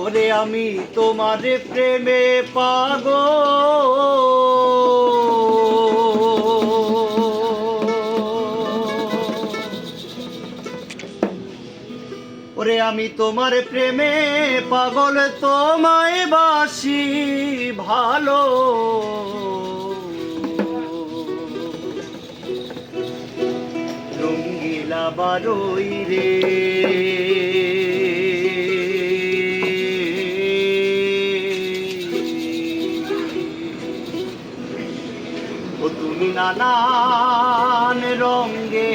ওরে আমি তোমার প্রেমে পাগ ওরে আমি তোমার প্রেমে পাগল, তোমায় বাসি ভালো। রঙ্গিলা বারোই রে। তুমি নানান রঙ্গে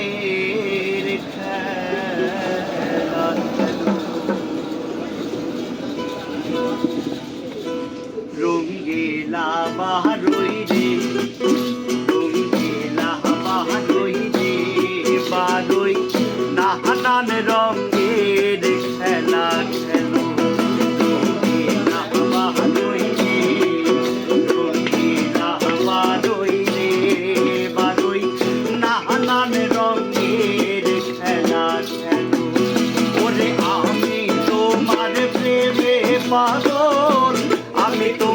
আসল আমি তো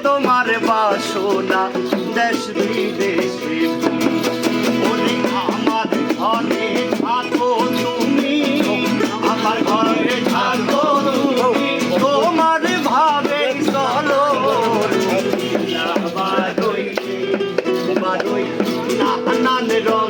Ananero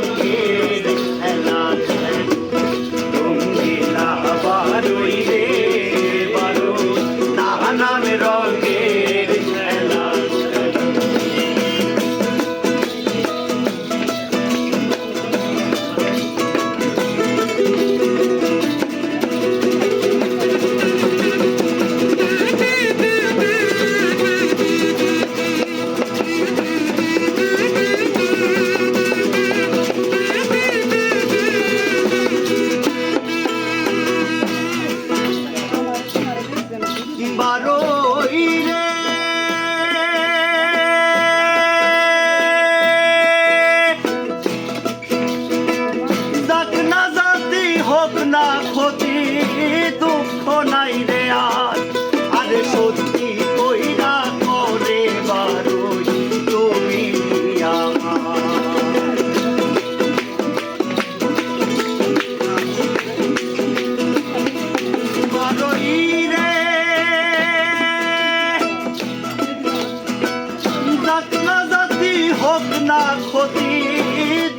ক্ষতি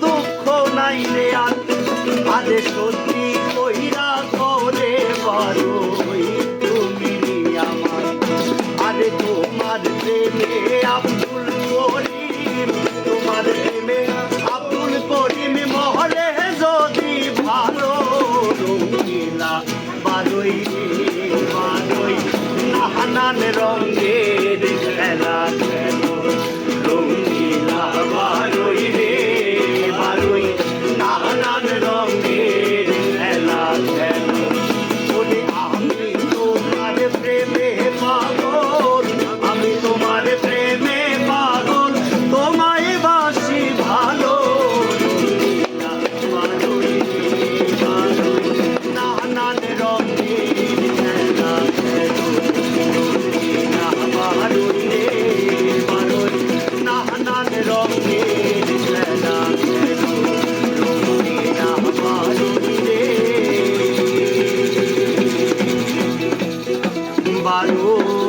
দুঃখ নাই রে আর। আদেশ রঙের খেলা খেলা। amor.